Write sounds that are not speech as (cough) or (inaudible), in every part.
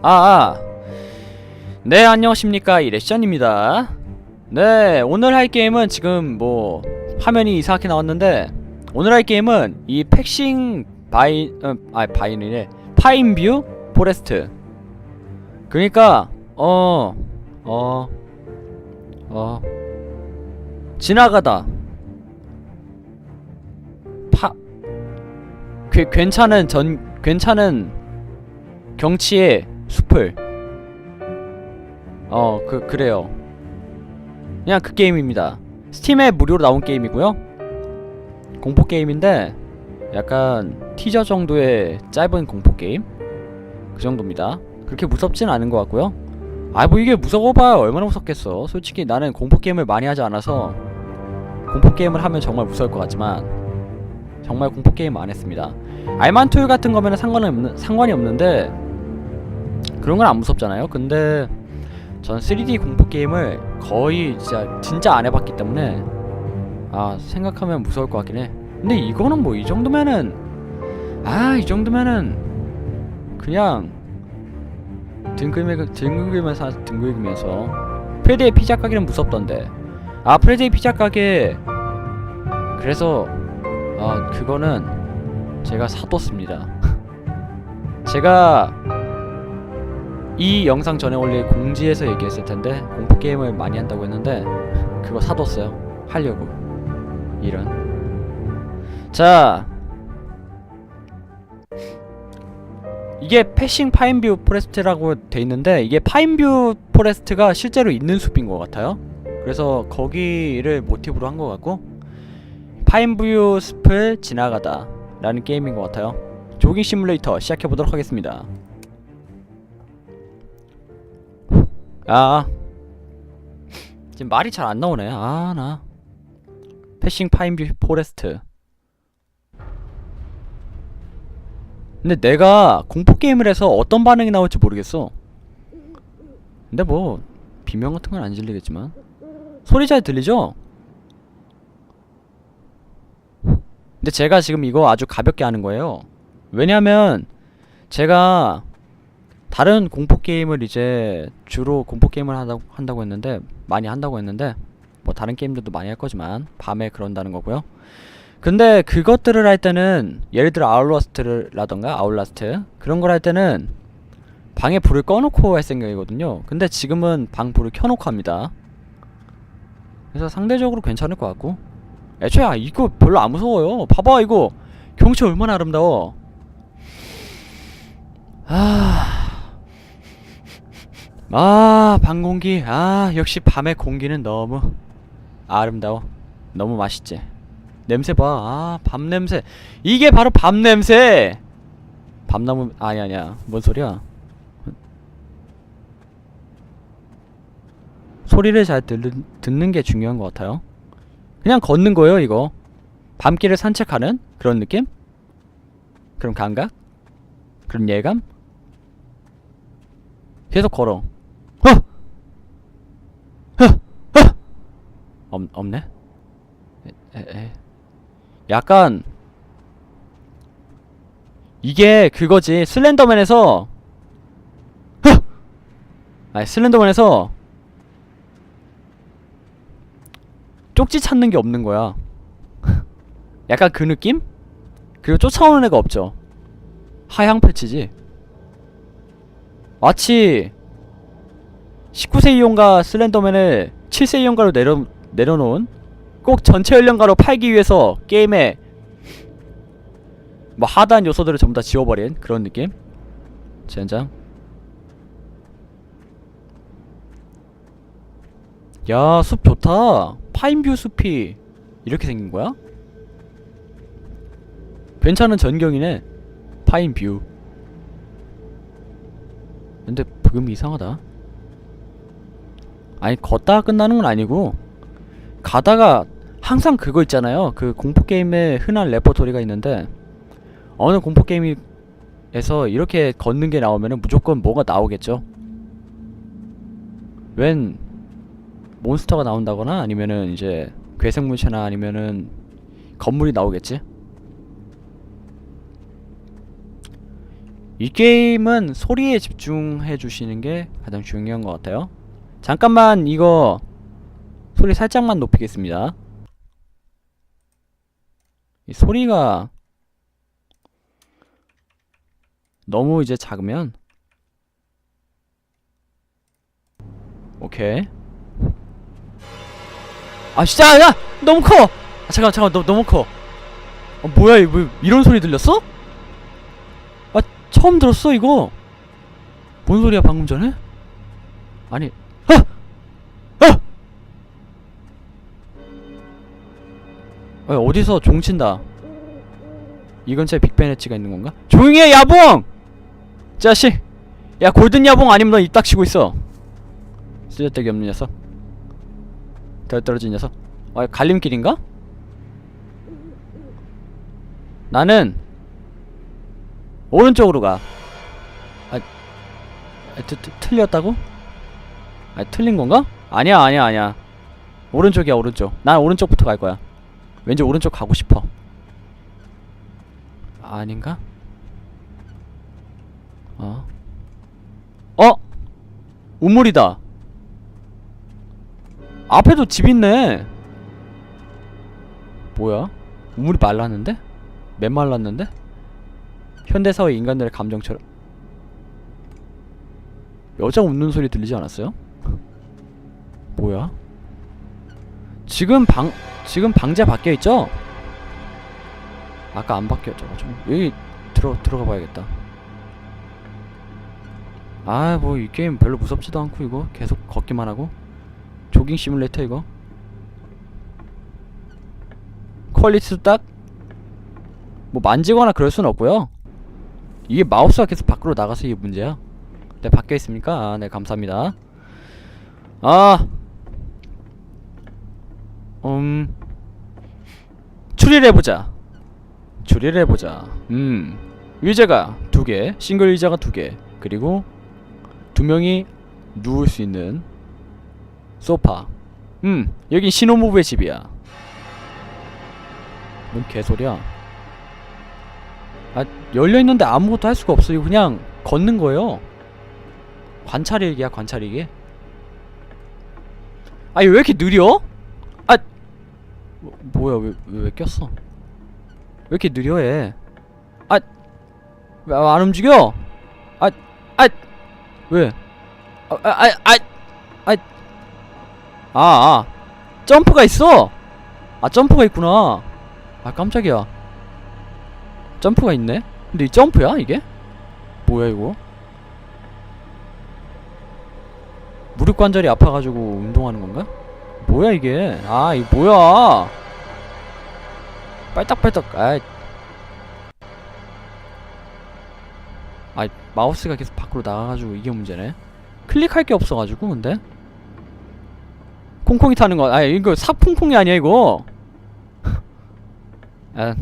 아, 아. 네, 안녕하십니까. 이레션입니다. 네, 오늘 할 게임은 지금 뭐 화면이 이상하게 나왔는데 오늘 할 게임은 이 팩싱 바이 어, 아 바이니래 파인뷰 포레스트. 그러니까 어 어, 어, 지나가다 파 괴, 괜찮은 전 괜찮은 경치의 숲을. 어 그 그래요. 그냥 그 게임입니다. 스팀에 무료로 나온 게임이고요. 공포 게임인데 약간 티저 정도의 짧은 공포 게임? 그 정도입니다. 그렇게 무섭진 않은 것 같고요. 아 뭐 이게 무서워봐야 얼마나 무섭겠어. 솔직히 나는 공포 게임을 많이 하지 않아서 공포 게임을 하면 정말 무서울 것 같지만 정말 공포 게임 안 했습니다. 알만툴 같은 거면 상관이 없는 상관이 없는데 그런 건 안 무섭잖아요. 근데 전 3D 공포 게임을 거의 진짜 진짜 안 해봤기 때문에 아 생각하면 무서울 것 같긴 해. 근데 이거는 뭐 이 정도면은 아 이 정도면은 그냥 등글면 등글면서 등글면서 프레드의 피자 가게는 무섭던데 아 프레드의 피자 가게 그래서 아 그거는 제가 사뒀습니다. (laughs) 제가 이 영상 전에 원래 공지에서 얘기했을 텐데 공포 게임을 많이 한다고 했는데 그거 사뒀어요. 하려고 이런. 자 이게 패싱 파인뷰 포레스트라고 돼 있는데 이게 파인뷰 포레스트가 실제로 있는 숲인 것 같아요. 그래서 거기를 모티브로 한 것 같고 파인뷰 숲을 지나가다 라는 게임인 것 같아요. 조깅 시뮬레이터 시작해 보도록 하겠습니다. 아 지금 말이 잘 안 나오네. 아 나. 패싱 파인뷰 포레스트. 근데 내가 공포 게임을 해서 어떤 반응이 나올지 모르겠어. 근데 뭐 비명 같은 건 안 질리겠지만 소리 잘 들리죠? 근데 제가 지금 이거 아주 가볍게 하는 거예요. 왜냐면 제가 다른 공포 게임을 이제 주로 공포 게임을 한다고, 한다고 했는데 많이 한다고 했는데 뭐 다른 게임들도 많이 할 거지만 밤에 그런다는 거고요. 근데 그것들을 할 때는 예를 들어 아울라스트라던가 아울라스트 그런 걸 할 때는 방에 불을 꺼놓고 할 생각이거든요. 근데 지금은 방 불을 켜놓고 합니다. 그래서 상대적으로 괜찮을 것 같고 애초에 아, 이거 별로 안 무서워요. 봐봐 이거 경치 얼마나 아름다워. 아, 아 밤공기 아 역시 밤의 공기는 너무 아름다워. 너무 맛있지. 냄새 봐. 아, 밤 냄새. 이게 바로 밤 냄새. 밤나무 아니 아니야. 뭔 소리야? 소리를 잘 듣는, 듣는 게 중요한 것 같아요. 그냥 걷는 거예요, 이거. 밤길을 산책하는 그런 느낌? 그런 감각? 그런 예감? 계속 걸어. 어! 어! 어! 없, 없네? 에, 에, 에. 약간 이게 그거지 슬렌더맨에서 어! 아니 슬렌더맨에서 쪽지 찾는 게 없는 거야. (laughs) 약간 그 느낌? 그리고 쫓아오는 애가 없죠. 하향 패치지. 마치 19세 이용가 슬렌더맨을 7세 이용가로 내려 내려놓은 꼭 전체 연령가로 팔기 위해서 게임에 뭐 하드한 요소들을 전부 다 지워버린 그런 느낌? 젠장. 야, 숲 좋다. 파인뷰 숲이 이렇게 생긴 거야? 괜찮은 전경이네. 파인뷰. 근데 부금 이상하다. 아니 걷다가 끝나는 건 아니고 가다가 항상 그거 있잖아요. 그 공포 게임의 흔한 레퍼토리가 있는데 어느 공포 게임에서 이렇게 걷는 게 나오면은 무조건 뭐가 나오겠죠. 웬 몬스터가 나온다거나 아니면은 이제 괴생물체나 아니면은 건물이 나오겠지. 이 게임은 소리에 집중해 주시는 게 가장 중요한 것 같아요. 잠깐만 이거 소리 살짝만 높이겠습니다. 이 소리가 너무 이제 작으면 오케이 아 진짜 야 너무 커 아, 잠깐 잠깐 너 너무 커 아, 뭐야 이거 뭐, 이런 소리 들렸어? 아 처음 들었어 이거 뭔 소리야 방금 전에? 아니 아! 아! 아 어디서 종 친다 이 근처에 엣지가 있는 건가? 조용히 해 야봉! 자식 야 골든 야봉 아니면 너 입 닥치고 있어 쓰잘데기 없는 녀석 덜 떨어진 녀석 아 갈림길인가? 나는 오른쪽으로 가 아, 아 틀렸다고? 아 틀린 건가? 아니야 아니야 아니야 오른쪽이야 오른쪽 난 오른쪽부터 갈 거야 왠지 오른쪽 가고 싶어 아닌가? 어? 어? 우물이다. 앞에도 집 있네. 뭐야? 우물이 말랐는데? 메말랐는데? 현대사회 인간들의 감정처럼 여자 웃는 소리 들리지 않았어요? 뭐야? 지금 방 지금 방제 바뀌어 있죠? 아까 안 바뀌었죠. 좀 여기 들어 들어가 봐야겠다. 아 뭐 이 게임 별로 무섭지도 않고 이거 계속 걷기만 하고 조깅 시뮬레이터 이거 퀄리티도 딱 뭐 만지거나 그럴 순 없고요 이게 마우스가 계속 밖으로 나가서 이게 문제야 네 바뀌어 있습니까? 아, 네 감사합니다 아 음... 추리를 해보자 추리를 해보자 음 의자가 두개 싱글 의자가 두 개 그리고 두 명이 누울 수 있는 소파. 음, 여긴 신혼부부의 집이야. 뭔 개소리야? 아, 열려 있는데 아무것도 할 수가 없어. 이거 그냥 걷는 거예요. 관찰일기야, 관찰일기. 아니 왜 이렇게 느려? 아, 뭐, 뭐야 왜 왜 왜 꼈어? 왜 이렇게 느려 얘? 아, 왜 안 움직여? 아, 아, 왜? 아, 아, 아, 아, 아, 아, 아, 점프가 있어. 아, 점프가 있구나. 아, 깜짝이야. 점프가 있네. 근데 이 점프야 이게? 뭐야 이거? 무릎 관절이 아파가지고 운동하는 건가? 뭐야 이게? 아, 이 뭐야? 빨딱빨딱. 아이. 아, 마우스가 계속 밖으로 나가가지고 이게 문제네. 클릭할 게 없어가지고 근데 콩콩이 타는 거. 아, 이거 삭콩콩이 아니야 이거. (laughs) 아,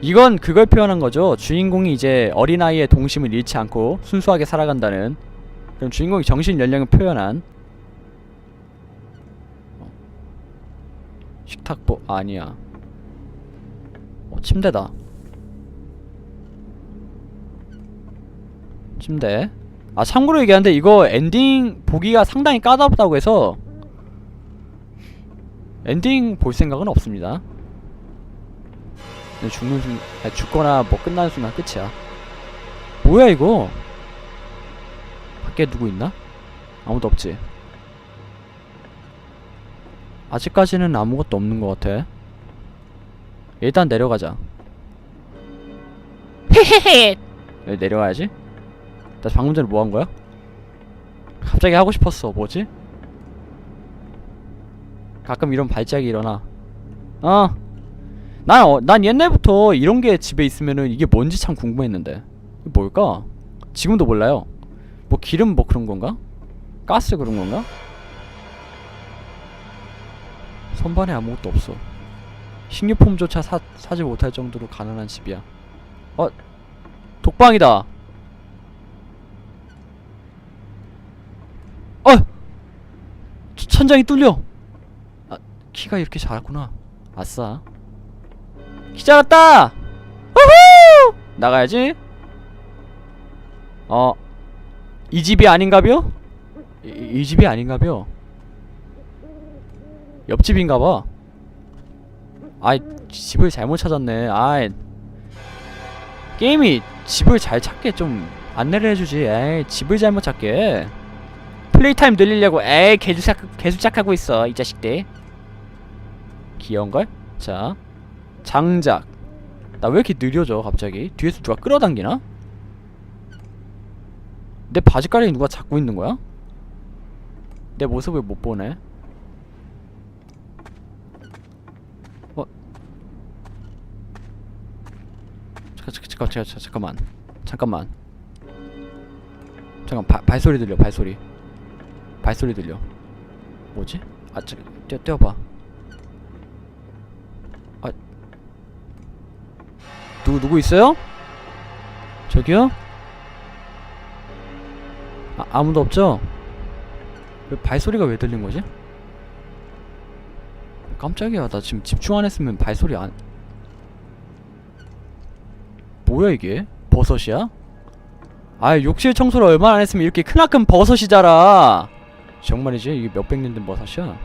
이건 그걸 표현한 거죠. 주인공이 이제 어린아이의 동심을 잃지 않고 순수하게 살아간다는 그럼 주인공이 정신 연령을 표현한 식탁보 아니야. 어, 침대다. 침대. 아 참고로 얘기하는데 이거 엔딩 보기가 상당히 까다롭다고 해서 엔딩 볼 생각은 없습니다. 죽는 순, 아니, 죽거나 뭐 끝나는 순간 끝이야. 뭐야 이거? 밖에 누구 있나? 아무도 없지. 아직까지는 아무것도 없는 것 같아. 일단 내려가자. 헤헤헤. 내려가야지. 나 방금 전에 뭐 한 거야? 갑자기 하고 싶었어. 뭐지? 가끔 이런 발작이 일어나. 어. 난, 어, 난 옛날부터 이런 게 집에 있으면은 이게 뭔지 참 궁금했는데. 뭘까? 지금도 몰라요. 뭐 기름 뭐 그런 건가? 가스 그런 건가? 선반에 아무것도 없어. 식료품조차 사, 사지 못할 정도로 가난한 집이야. 어? 독방이다. 어! 천- 천장이 뚫려. 아, 키가 이렇게 작았구나. 아싸. 키 작았다. 우후! 나가야지. 어, 이 집이 아닌가벼? 이, 이 집이 아닌가벼? 옆집인가봐. 아이, 집을 잘못 찾았네. 아이, 게임이 집을 잘 찾게 좀 안내를 해주지. 에이, 집을 잘못 찾게. 플레이 타임 늘리려고 에이 계속 착하고 있어 이 자식들. 귀여운걸? 자, 장작. 나 왜 이렇게 느려져 갑자기? 뒤에서 누가 끌어당기나? 내 바지가랑이 누가 잡고 있는 거야? 내 모습을 못 보네. 어? 잠깐 잠깐 잠깐 잠깐 잠깐만 잠깐만 잠깐 발 발소리 들려 발소리 발소리 들려 뭐지? 아 잠깐 떼 떼어봐 아 누구 누구 있어요? 저기요? 아, 아무도 없죠? 왜 발소리가 왜 들린 거지? 깜짝이야 나 지금 집중 안 했으면 발소리 안 뭐야 이게? 버섯이야? 아 욕실 청소를 얼마나 안 했으면 이렇게 크나큰 버섯이 자라 정말이지? 이게 몇백 년 된 버섯이야?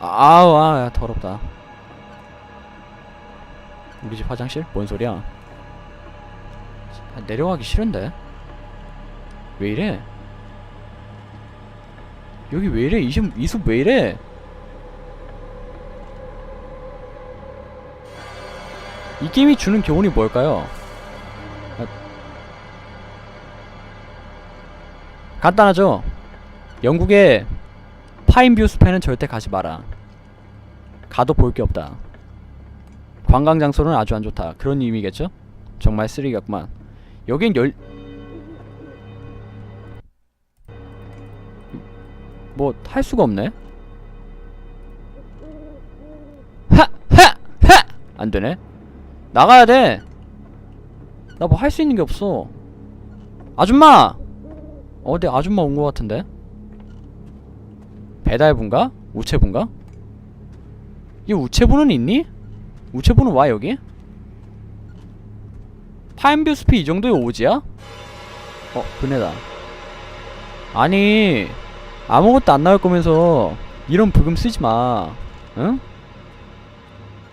아우 아 야, 더럽다 우리 집 화장실? 뭔 소리야? 아, 내려가기 싫은데? 왜 이래? 여기 왜 이래? 이숲 이숲 왜 이래? 이 게임이 주는 교훈이 뭘까요? 아, 간단하죠? 영국의 파인뷰 숲에는 절대 가지 마라. 가도 볼 게 없다. 관광 장소는 아주 안 좋다. 그런 의미겠죠? 정말 쓰레기같구만. 여긴 열 뭐 할 수가 없네. 하! 하! 하! 안 되네. 나가야 돼. 나 뭐 할 수 있는 게 없어. 아줌마! 어, 내 아줌마 온거 같은데? 배달분가? 우체분가? 이 우체분은 있니? 우체분은 와 여기? 파인뷰 숲이 이 정도의 오지야? 어, 그네다. 아니, 아무것도 안 나올 거면서 이런 부금 쓰지 마. 응?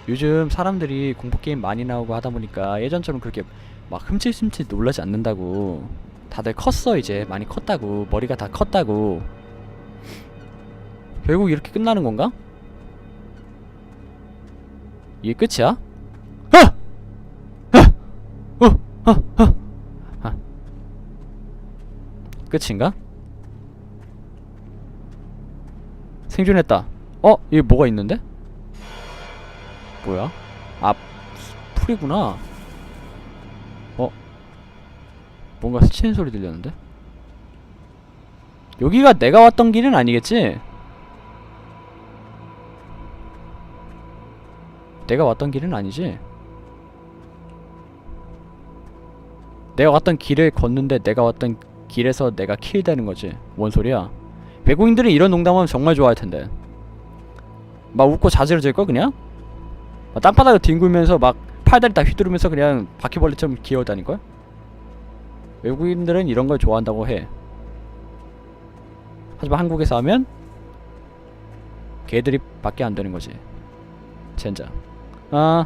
요즘 사람들이 공포 게임 많이 나오고 하다 보니까 예전처럼 그렇게 막 흠칫흠칫 놀라지 않는다고. 다들 컸어 이제 많이 컸다고 머리가 다 컸다고. 결국 이렇게 끝나는 건가? 이게 끝이야? 어! 끝인가? 생존했다. 어? 여기 뭐가 있는데? 뭐야? 아, 풀이구나. 어? 뭔가 스치는 소리 들렸는데? 여기가 내가 왔던 길은 아니겠지? 내가 왔던 길은 아니지? 내가 왔던 길을 걷는데 내가 왔던 길에서 내가 킬되는 거지. 뭔 소리야? 외국인들이 이런 농담하면 정말 좋아할 텐데. 막 웃고 자지러질 걸 그냥? 막 땅바닥을 뒹굴면서 막 팔다리 다 휘두르면서 그냥 바퀴벌레처럼 기어다닐 걸? 외국인들은 이런 걸 좋아한다고 해. 하지만 한국에서 하면 개들이 밖에 안 되는 거지. 젠장. 아.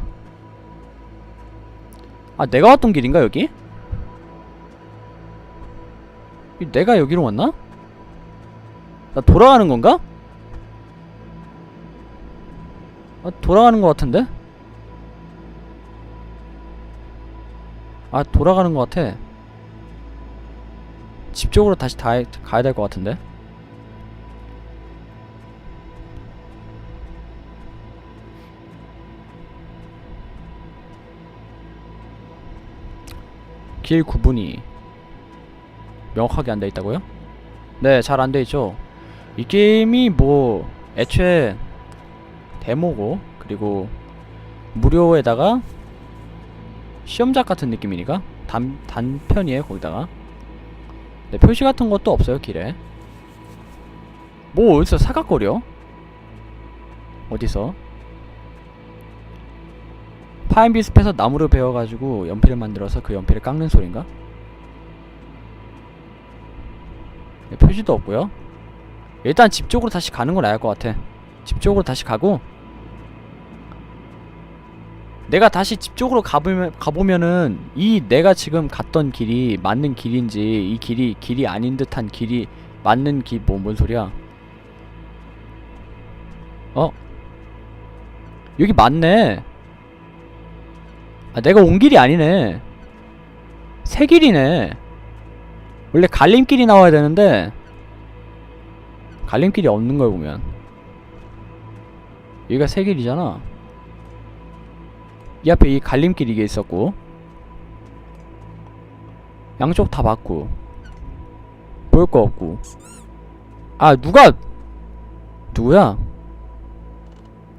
아, 내가 왔던 길인가, 여기? 이 내가 여기로 왔나? 나 돌아가는 건가? 아, 돌아가는 것 같은데? 아, 돌아가는 것 같아. 집 쪽으로 다시 다, 가야 될 것 같은데? 길 구분이 명확하게 안 돼 있다고요? 네, 잘 안 돼 있죠. 이 게임이 뭐 애초에 데모고 그리고 무료에다가 시험작 같은 느낌이니까 단 단편이에요 거기다가. 네, 표시 같은 것도 없어요 길에. 뭐 어디서 사각거려? 어디서? 파인비 숲에서 나무를 베어가지고 연필을 만들어서 그 연필을 깎는 소린가? 네, 표시도 없고요 일단 집 쪽으로 다시 가는 건 나을 것 같아 집 쪽으로 다시 가고 내가 다시 집 쪽으로 가보면, 가보면은 이 내가 지금 갔던 길이 맞는 길인지 이 길이 길이 아닌 듯한 길이 맞는 길 뭐 뭔 소리야? 어? 여기 맞네. 아 내가 온 길이 아니네. 새 길이네. 원래 갈림길이 나와야 되는데 갈림길이 없는 걸 보면. 여기가 새 길이잖아 이 앞에 이 갈림길 이게 있었고 양쪽 다 맞고 볼 거 없고. 아 누가 누구야?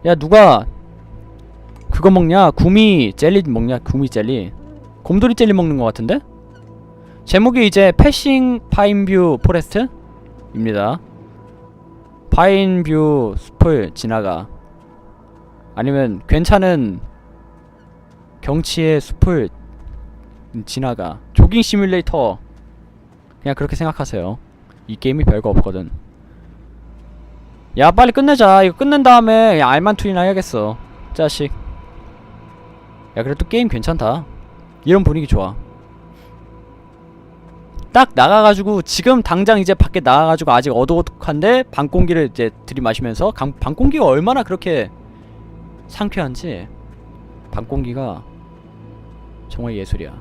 야 누가 그거 먹냐? 구미 젤리 먹냐? 구미 젤리? 곰돌이 젤리 먹는 거 같은데? 제목이 이제 패싱 파인뷰 포레스트 입니다. 파인뷰 숲을 지나가. 아니면 괜찮은 경치의 숲을 지나가 조깅 시뮬레이터. 그냥 그렇게 생각하세요. 이 게임이 별거 없거든. 야 빨리 끝내자. 이거 끝낸 다음에 그냥 알만 투이나 해야겠어. 자식. 야 그래도 게임 괜찮다. 이런 분위기 좋아. 딱 나가가지고 지금 당장 이제 밖에 나가가지고 아직 어둑어둑한데 방공기를 이제 들이마시면서 강, 방공기가 얼마나 그렇게 상쾌한지. 밤 공기가 정말 예술이야.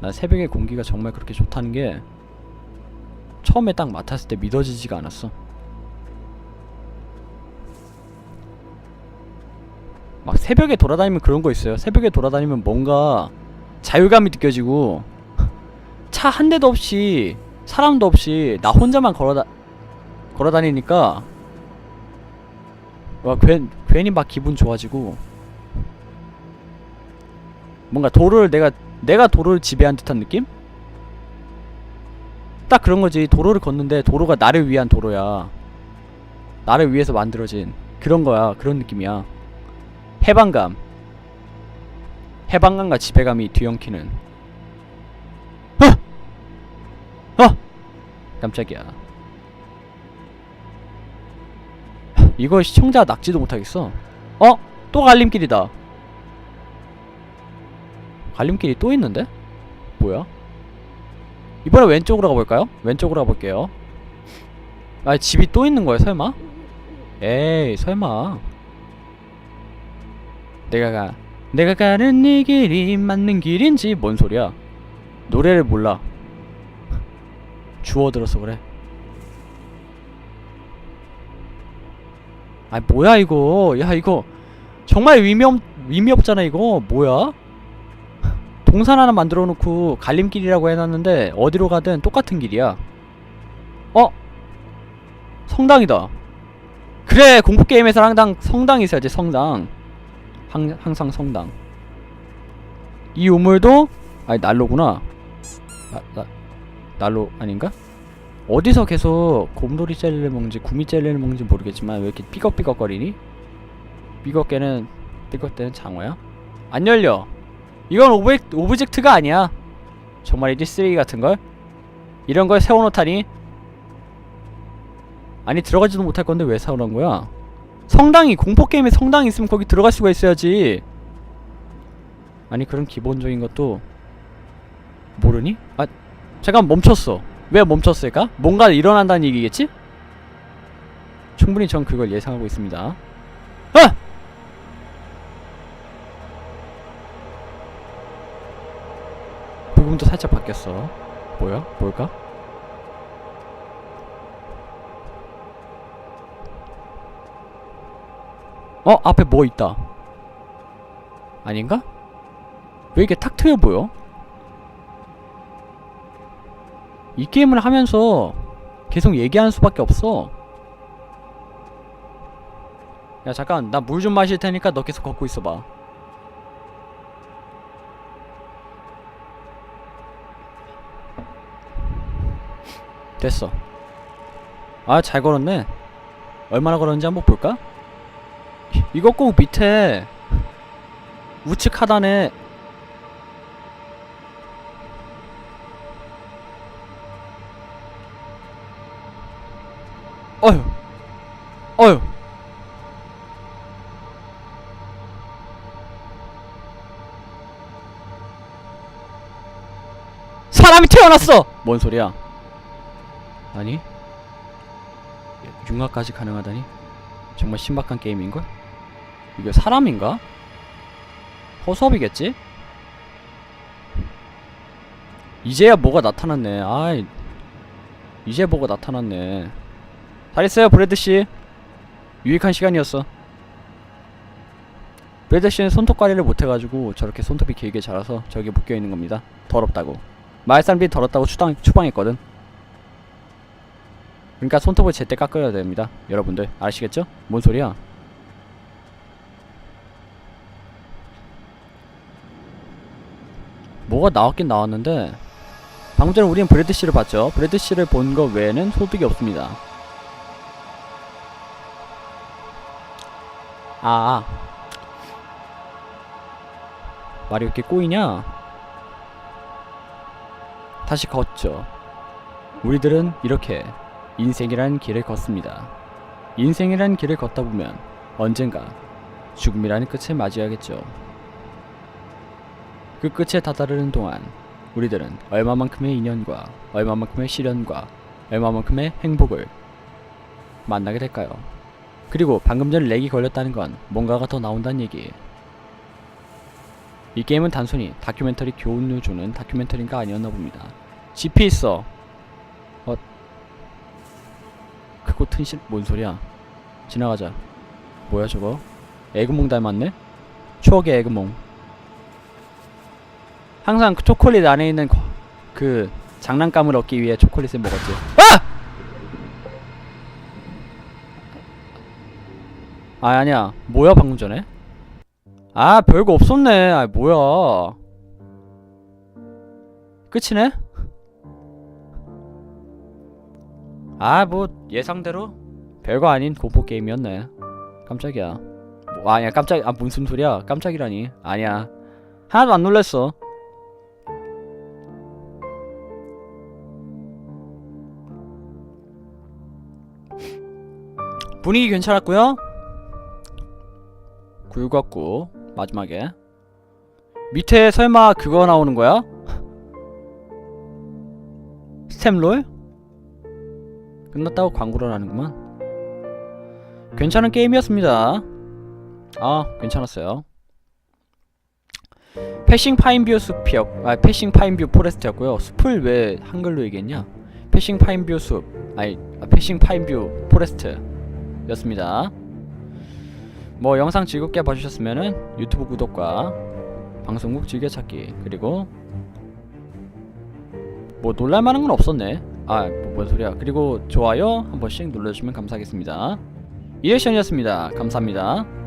난 새벽의 공기가 정말 그렇게 좋다는 게 처음에 딱 맡았을 때 믿어지지가 않았어. 막 새벽에 돌아다니면 그런 거 있어요. 새벽에 돌아다니면 뭔가 자유감이 느껴지고 (laughs) 차 한 대도 없이 사람도 없이 나 혼자만 걸어다 걸어다니니까 와 괜, 괜히 막 기분 좋아지고 뭔가 도로를 내가 내가 도로를 지배한 듯한 느낌? 딱 그런 거지. 도로를 걷는데 도로가 나를 위한 도로야. 나를 위해서 만들어진 그런 거야. 그런 느낌이야. 해방감. 해방감과 지배감이 뒤엉키는. 어! 어! 깜짝이야. 이거 시청자 낙지도 못하겠어. 어? 또 갈림길이다. 갈림길이 또 있는데? 뭐야? 이번에 왼쪽으로 가볼까요? 왼쪽으로 가볼게요 아 집이 또 있는 거야 설마? 에이 설마 내가 가 내가 가는 이 길이 맞는 길인지 뭔 소리야 노래를 몰라 주워들어서 그래 아 뭐야 이거 야 이거 정말 의미 없 의미 없잖아 이거 뭐야 동산 하나 만들어 놓고 갈림길이라고 해놨는데 어디로 가든 똑같은 길이야 어? 성당이다 그래 공포게임에서 항상 성당이 있어야지 성당 항, 항상 성당 이 우물도 아니 난로구나 나, 나, 난로 아닌가? 어디서 계속 곰돌이 젤리를 먹는지 구미 젤리를 먹는지 모르겠지만 왜 이렇게 삐걱삐걱거리니? 삐걱개는 삐걱대는 장어야? 안 열려 이건 오브젝, 오브젝트가 아니야 정말 이지 쓰레기 같은걸? 이런 걸 세워놓다니 아니 들어가지도 못할 건데 왜 세워놓은 거야? 성당이 공포게임에 성당이 있으면 거기 들어갈 수가 있어야지 아니 그런 기본적인 것도 모르니? 아 잠깐 멈췄어 왜 멈췄을까? 뭔가 일어난다는 얘기겠지? 충분히 전 그걸 예상하고 있습니다 아! 부금도 살짝 바뀌었어. 뭐야? 뭘까? 어? 앞에 뭐 있다. 아닌가? 왜 이렇게 탁 트여 보여? 이 게임을 하면서 계속 얘기하는 수밖에 없어. 야 잠깐 나 물 좀 마실 테니까 너 계속 걷고 있어봐. 됐어. 아, 잘 걸었네. 얼마나 걸었는지 한번 볼까? 이거 꼭 밑에 우측 하단에 어휴 어휴 사람이 태어났어! 뭔 소리야? 아니? 융화까지 가능하다니? 정말 신박한 게임인걸? 이게 사람인가? 허수아비겠지? 이제야 뭐가 나타났네. 아이 이제 뭐가 나타났네. 잘했어요 브래드씨. 유익한 시간이었어. 브래드씨는 손톱 관리를 못해가지고 저렇게 손톱이 길게 자라서 저기 묶여있는 겁니다. 더럽다고. 마을 사람들이 더럽다고 추방, 추방했거든 그러니까 손톱을 제때 깎아야 됩니다 여러분들 아시겠죠? 뭔 소리야 뭐가 나왔긴 나왔는데 방금 전에 우리는 브래드 씨를 봤죠. 브래드 씨를 본거 외에는 소득이 없습니다. 아, 아. 말이 왜 이렇게 꼬이냐? 다시 걷죠. 우리들은 이렇게 인생이란 길을 걷습니다. 인생이란 길을 걷다 보면 언젠가 죽음이라는 끝을 맞이하겠죠. 그 끝에 다다르는 동안 우리들은 얼마만큼의 인연과 얼마만큼의 시련과 얼마만큼의 행복을 만나게 될까요? 그리고 방금 전에 렉이 걸렸다는 건 뭔가가 더 나온다는 얘기. 이 게임은 단순히 다큐멘터리 교훈을 주는 다큐멘터리가 아니었나 봅니다. GP 있어. 어. 튼실 뭔 소리야? 지나가자. 뭐야 저거? 에그몽 닮았네? 추억의 에그몽. 항상 그 초콜릿 안에 있는 거- 그 장난감을 얻기 위해 초콜릿을 먹었지. 아! 아 아니야. 뭐야 방금 전에? 아 별거 없었네. 아 뭐야? 끝이네? 아 뭐 예상대로 별거 아닌 공포 게임이었네. 깜짝이야. 뭐, 아니야 깜짝 아 무슨 소리야? 깜짝이라니. 아니야. 하나도 안 놀랬어. 분위기 괜찮았고요. 굴같고 마지막에 밑에 설마 그거 나오는 거야? (laughs) 스템롤? 끝났다고 광고를 하는구만. 괜찮은 게임이었습니다. 아, 괜찮았어요. 패싱 파인뷰 숲이었, 아, 패싱 파인뷰 포레스트였고요. 숲을 왜 한글로 얘기했냐? 패싱 파인뷰 숲, 아니, 아, 패싱 파인뷰 포레스트 였습니다. 뭐 영상 즐겁게 봐주셨으면은 유튜브 구독과 방송국 즐겨찾기 그리고 뭐 놀랄만한 건 없었네. 아, 뭐, 뭔 소리야. 그리고 좋아요 한 번씩 눌러주시면 감사하겠습니다. 이레션이었습니다. 감사합니다.